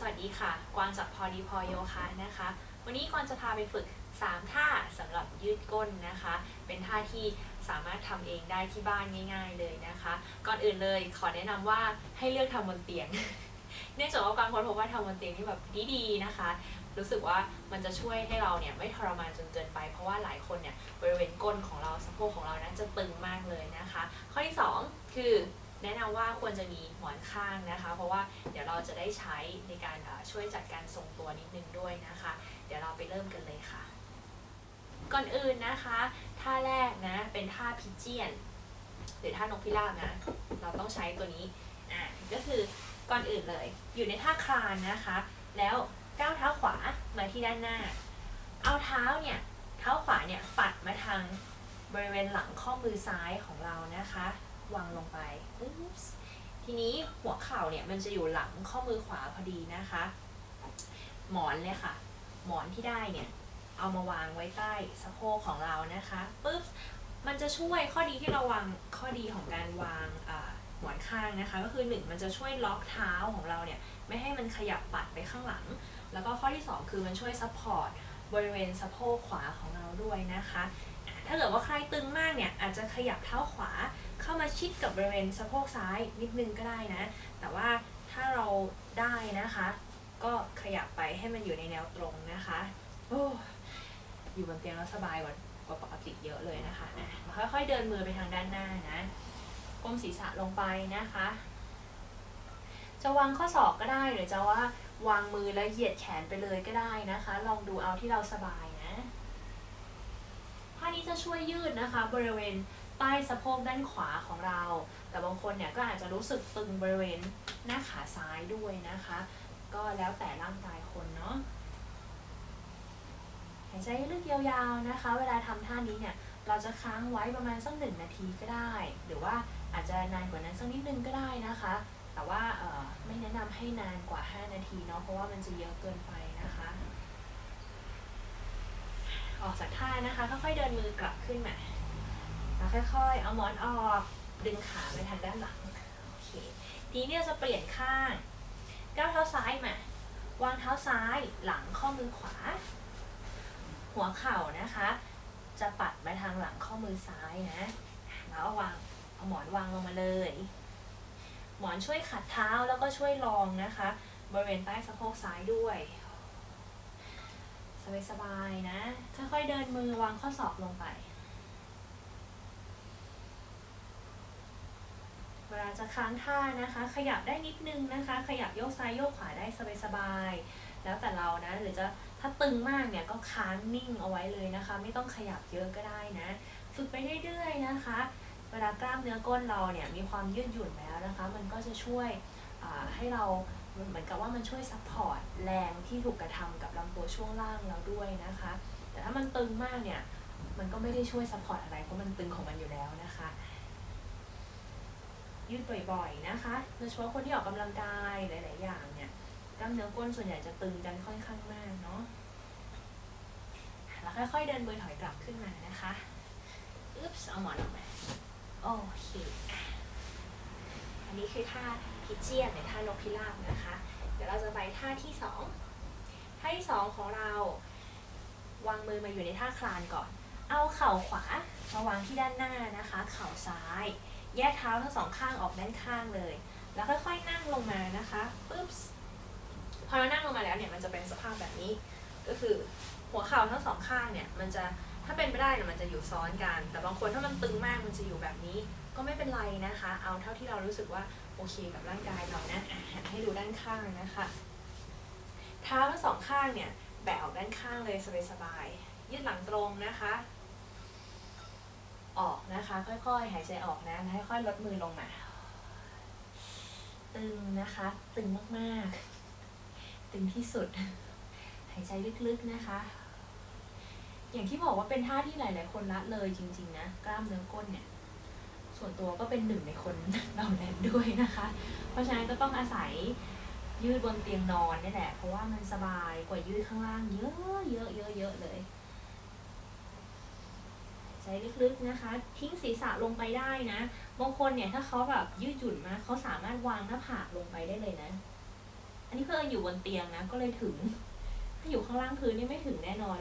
สวัสดีค่ะ กวางจากพอดีพอโยคะนะคะ วันนี้กวางจะพาไปฝึก 3 ท่าสำหรับยืดก้นนะคะ เป็นท่าที่สามารถทำเองได้ที่บ้านง่าย ๆเลยนะคะ ก่อนอื่นเลยขอแนะนำว่าให้เลือกทำบนเตียง เนื่องจากว่ากวางค้นพบว่าทำบนเตียงนี่แบบดีๆนะคะ รู้สึกว่ามันจะช่วยให้เราเนี่ยไม่ทรมานจนเกินไป เพราะว่าหลายคนเนี่ยบริเวณก้นของเราสะโพกของเรานั้นจะตึงมากเลยนะคะ ข้อที่ 2 คือ แนะนำว่าควรจะมีหมอนข้างนะคะ เพราะว่าเดี๋ยวเราจะได้ใช้ในการช่วยจัดการทรงตัวนิดนึงด้วยนะคะ เดี๋ยวเราไปเริ่มกันเลยค่ะ ก่อนอื่นนะคะท่าแรกนะเป็นท่าพิเจียน หรือท่านกพิราบนะเราต้องใช้ตัวนี้อะก็คือก่อนอื่นเลย อยู่ในท่าคลานนะคะ แล้วก้าวเท้าขวามาที่ด้านหน้า เอาเท้าเนี่ยเท้าขวาเนี่ยปัดมาทางบริเวณหลังข้อมือซ้ายของเรานะคะ วางลงไปอุ๊บส์ทีนี้หัวเข่าเนี่ยมันจะอยู่หลังข้อมือขวาพอดีนะคะ หมอนเลยค่ะ หมอนที่ได้เนี่ย เอามาวางไว้ใต้สะโพกของเรานะคะปุ๊บมันจะช่วยข้อดีที่เราวางข้อดีของการวางหมอนข้างนะคะ ก็คือหนึ่งมันจะช่วยล็อกเท้าของเราเนี่ยไม่ให้มันขยับปัดไปข้างหลัง แล้วก็ข้อที่สองคือมันช่วยซัพพอร์ตบริเวณสะโพกขวาของเราด้วยนะคะ ถ้าเกิดว่าใครตึงมากเนี่ยอาจจะขยับเท้าขวา ชิดกับบริเวณสะโพกซ้ายนิดนึงก็ได้นะ แต่ว่าถ้าเราได้นะคะ ก็ขยับไปให้มันอยู่ในแนวตรงนะคะโอ้อยู่บนเตียงแล้วสบายกว่ากว่าปกติเยอะเลยนะคะอะค่อยๆเดินมือไปทางด้านหน้านะก้มศีรษะลงไปนะคะ จะวางข้อศอกก็ได้หรือจะว่าวางมือแล้วเหยียดแขนไปเลยก็ได้นะคะ ลองดูเอาที่เราสบายนะท่านี้จะช่วยยืดนะคะ บริเวณ ใต้สะโพกด้านขวาของเรา แต่บางคนเนี่ยก็อาจจะรู้สึกตึงบริเวณหน้าขาซ้ายด้วยนะคะ ก็แล้วแต่ร่างกายคนเนาะหายใจลึกยาวๆนะคะ เวลาทำท่านี้เนี่ยเราจะค้างไว้ประมาณสักหนึ่งนาทีก็ได้ หรือว่าอาจจะนานกว่านั้นสักนิดนึงก็ได้นะคะ แต่ว่าไม่แนะนำให้นานกว่า 5 นาทีเนาะเพราะว่ามันจะเยอะเกินไปนะคะ ออกจากท่านะคะค่อยๆเดินมือกลับขึ้นมา แล้วค่อยๆ เอาหมอนออก ดึงขาไปทางด้านหลัง โอเค ทีนี้เราจะเปลี่ยนข้าง ก้าวเท้าซ้ายมาวางเท้าซ้ายหลังข้อมือขวา หัวเข่านะคะ จะปัดมาทางหลังข้อมือซ้ายนะ แล้วเอาวางเอาหมอนวางลงมาเลย หมอนช่วยขัดเท้าแล้วก็ช่วยรองนะคะ บริเวณใต้สะโพกซ้ายด้วยสบายๆนะ ค่อยๆเดินมือวางข้อศอกลงไป เวลาจะค้างท่านะคะ ขยับได้นิดนึงนะคะ ขยับโยกซ้ายโยกขวาได้สบายๆแล้วแต่เรานะหรือจะถ้าตึงมากเนี่ยก็ค้างนิ่งเอาไว้เลยนะคะ ไม่ต้องขยับเยอะก็ได้นะ ฝึกไปเรื่อยๆนะคะ เวลากล้ามเนื้อก้นเราเนี่ยมีความยืดหยุ่นแล้วนะคะ มันก็จะช่วยให้เราเหมือนกับว่ามันช่วยซัพพอร์ตแรงที่ถูกกระทำกับลำตัวช่วงล่างเราด้วยนะคะ แต่ถ้ามันตึงมากเนี่ยมันก็ไม่ได้ช่วยซัพพอร์ตอะไรเพราะมันตึงของมันอยู่แล้วนะคะ ยืดบ่อยๆนะคะโดยเฉพาะคนที่ออกกำลังกายหลาย ๆ อย่างเนี่ยกล้ามเนื้อก้นส่วนใหญ่จะตึงกันค่อนข้างมากเนาะแล้วค่อยๆเดินมือถอยกลับขึ้นมานะคะอึ๊บเอาหมอนออกมาโอเคอันนี้คือท่าพิเจียนหรือท่านกพิราบนะคะ เดี๋ยวเราจะไปท่าที่สองท่าที่สองของเรา วางมือมาอยู่ในท่าคลานก่อน เอาเข่าขวามาวางที่ด้านหน้านะคะ เข่าซ้าย แยกเท้าทั้งสองข้างออกด้านข้างเลย แล้วค่อยๆนั่งลงมานะคะปึ๊บพอเรานั่งลงมาแล้วเนี่ยมันจะเป็นสภาพแบบนี้ ก็คือหัวเข่าทั้งสองข้างเนี่ยมันจะถ้าเป็นไปได้เนี่ยมันจะอยู่ซ้อนกัน แต่บางคนถ้ามันตึงมากมันจะอยู่แบบนี้ ก็ไม่เป็นไรนะคะ เอาเท่าที่เรารู้สึกว่าโอเคกับร่างกายเรานะอะหันให้ดูด้านข้างนะคะ เท้าทั้งสองข้างเนี่ยแบะออกด้านข้างเลยสบายๆยืดหลังตรงนะคะ ออกนะคะ ค่อยๆ หายใจออกนะแล้วค่อยๆลดมือลงมา ตึงนะคะ ตึงมากๆ ตึงที่สุด หายใจลึกๆนะคะ อย่างที่บอกว่าเป็นท่าที่หลาย ๆ คนละเลยจริง ๆ นะ กล้ามเนื้อก้นเนี่ย ส่วนตัวก็เป็นหนึ่งในคนเหล่านั้นด้วยนะคะ เพราะฉะนั้นก็ต้องอาศัยยืดบนเตียงนอนนี่แหละ เพราะว่ามันสบายกว่ายืดข้างล่างเยอะเยอะเยอะเยอะเลย ใจลึกๆนะคะ ทิ้งศีรษะลงไปได้นะบางคนเนี่ยถ้าเขาแบบยืดหยุ่นมากเขาสามารถวางหน้าผากลงไปได้เลยนะ อันนี้เพื่ออยู่บนเตียงนะก็เลยถึง ถ้าอยู่ข้างล่างพื้นนี่ไม่ถึงแน่นอน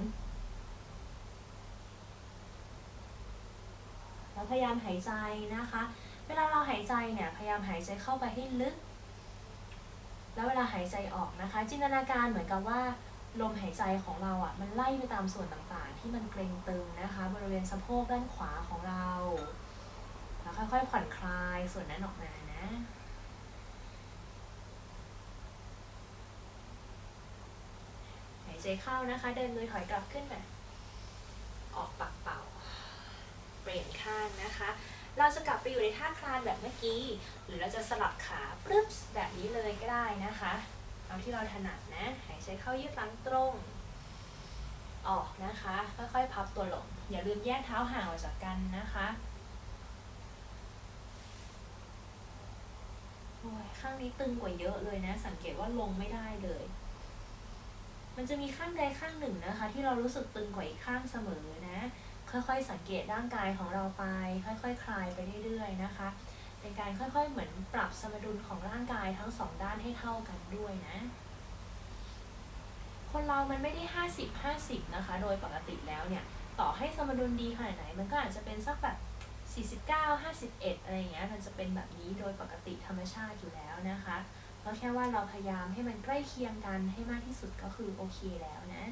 แล้วพยายามหายใจนะคะ เวลาเราหายใจเนี่ยพยายามหายใจเข้าไปให้ลึก แล้วเวลาหายใจออกนะคะ จินตนาการเหมือนกับว่า ลมหายใจของเราอะมันไล่ไปตามส่วนต่างๆ ที่มันเกร็งตึงนะคะ บริเวณสะโพกด้านขวาของเราแล้วค่อยๆผ่อนคลายส่วนนั้นออกมานะหายใจเข้านะคะ เดินมือถอยกลับขึ้นมาออกปากเป่า เปลี่ยนข้างนะคะ เราจะกลับไปอยู่ในท่าคลานแบบเมื่อกี้ หรือเราจะสลับขาปรึ๊บแบบนี้เลยก็ได้นะคะ เอาที่เราถนัดนะ หายใจเข้ายืดหลังตรง ออกนะคะ ค่อยๆพับตัวลง อย่าลืมแยกเท้าห่างออกจากกันนะคะโอ้ยข้างนี้ตึงกว่าเยอะเลยนะ สังเกตว่าลงไม่ได้เลย มันจะมีข้างใดข้างหนึ่งนะคะ ที่เรารู้สึกตึงกว่าอีกข้างเสมอนะ ค่อยๆสังเกตร่างกายของเราไป ค่อยๆคคลายไปเรื่อยๆนะคะ เป็นการค่อยๆ เหมือนปรับสมดุลของร่างกายทั้งสองด้านให้เท่ากันด้วยนะ คนเรามันไม่ได้ 50 50 นะคะ โดยปกติแล้วเนี่ย ต่อให้สมดุลดีขนาดไหน มันก็อาจจะเป็นสักแบบ 49 51 อะไรอย่างเงี้ย มันจะเป็นแบบนี้โดยปกติธรรมชาติอยู่แล้วนะคะ เพราะแค่ว่าเราพยายามให้มันใกล้เคียงกันให้มากที่สุดก็คือโอเคแล้วนะ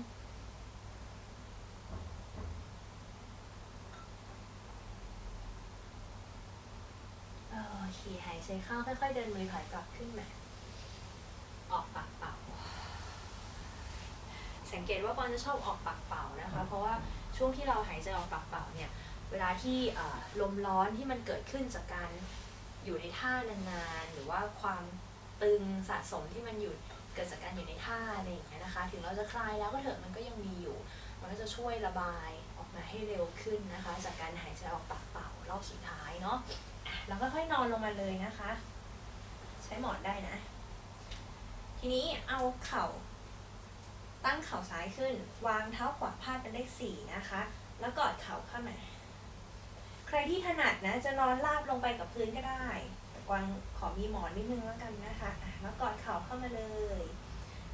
โอ เคหายใจเข้าค่อย ๆ เดินมือถอยกลับขึ้นมา ออกปากเป่า สังเกตว่าปอนจะชอบออกปากเป่านะคะ เพราะว่าช่วงที่เราหายใจออกปากเป่าเนี่ย เวลาที่เอ่อลมร้อนที่มันเกิดขึ้นจากการอยู่ในท่านานๆ หรือว่าความตึงสะสมที่มันอยู่เกิดจากการอยู่ในท่าอะไรอย่างเงี้ยนะคะ ถึงเราจะคลายแล้วก็เถอะมันก็ยังมีอยู่ มันก็จะช่วยระบายออกมาให้เร็วขึ้นนะคะ จากการหายใจออกปากเป่ารอบสุดท้าย เนาะแล้วก็ค่อยนอนลงมาเลยนะคะ ใช้หมอนได้นะ ทีนี้เอาเข่า ตั้งเข่าซ้ายขึ้น วางเท้าขวาพาดเป็นเลขสี่นะคะ แล้วกอดเข่าเข้ามาใครที่ถนัดนะจะนอนราบลงไปกับพื้นก็ได้ แต่กวางขอมีหมอนนิดนึงแล้วกันนะคะอะแล้วกอดเข่าเข้ามาเลย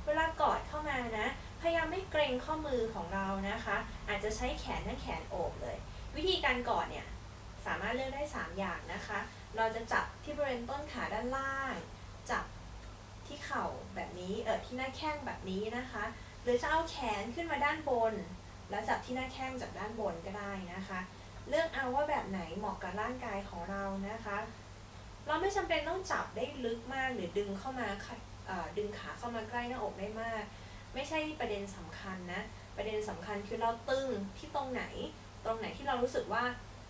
เวลากอดเข้ามานะ พยายามไม่เกรงข้อมือของเรานะคะ อาจจะใช้แขนทั้งแขนโอบเลย วิธีการกอดเนี่ย สามารถเลือกได้ 3 อย่างนะคะ เราจะจับที่บริเวณต้นขาด้านล่าง จับที่เข่าแบบนี้เออที่หน้าแข้งแบบนี้นะคะ หรือจะเอาแขนขึ้นมาด้านบน แล้วจับที่หน้าแข้งจากด้านบนก็ได้นะคะ เลือกเอาว่าแบบไหนเหมาะกับร่างกายของเรานะคะ เราไม่จำเป็นต้องจับได้ลึกมากหรือดึงเข้ามาดึงขาเข้ามาใกล้หน้าอกได้มาก ไม่ใช่ประเด็นสำคัญนะประเด็นสำคัญคือเราตึงที่ตรงไหน ตรงไหนที่เรารู้สึกว่า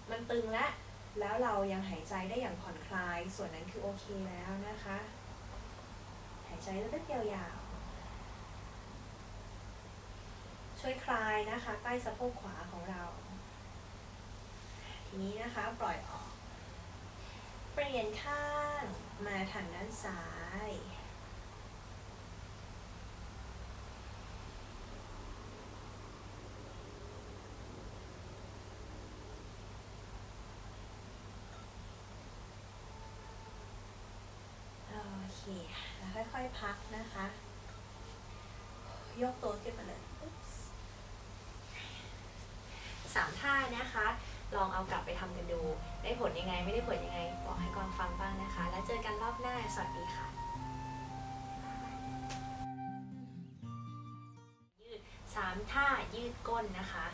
มันตึงและแล้วเรายังหายใจได้อย่างผ่อนคลาย ส่วนนั้นคือโอเคแล้วนะคะ หายใจลึกๆยาวๆ ช่วยคลายนะคะใต้สะโพกขวาของเรา ทีนี้นะคะปล่อยออก เปลี่ยนข้างมาทางด้านซ้าย โอเค แล้วค่อยๆ พักนะคะ ยกตัวขึ้นมาเลยสามท่านะคะ ลองเอากลับไปทำกันดู ได้ผลยังไงไม่ได้ผลยังไง บอกให้กวางฟังบ้างนะคะ แล้วเจอกันรอบหน้า สวัสดีค่ะ ยืดสามท่ายืดก้นนะคะ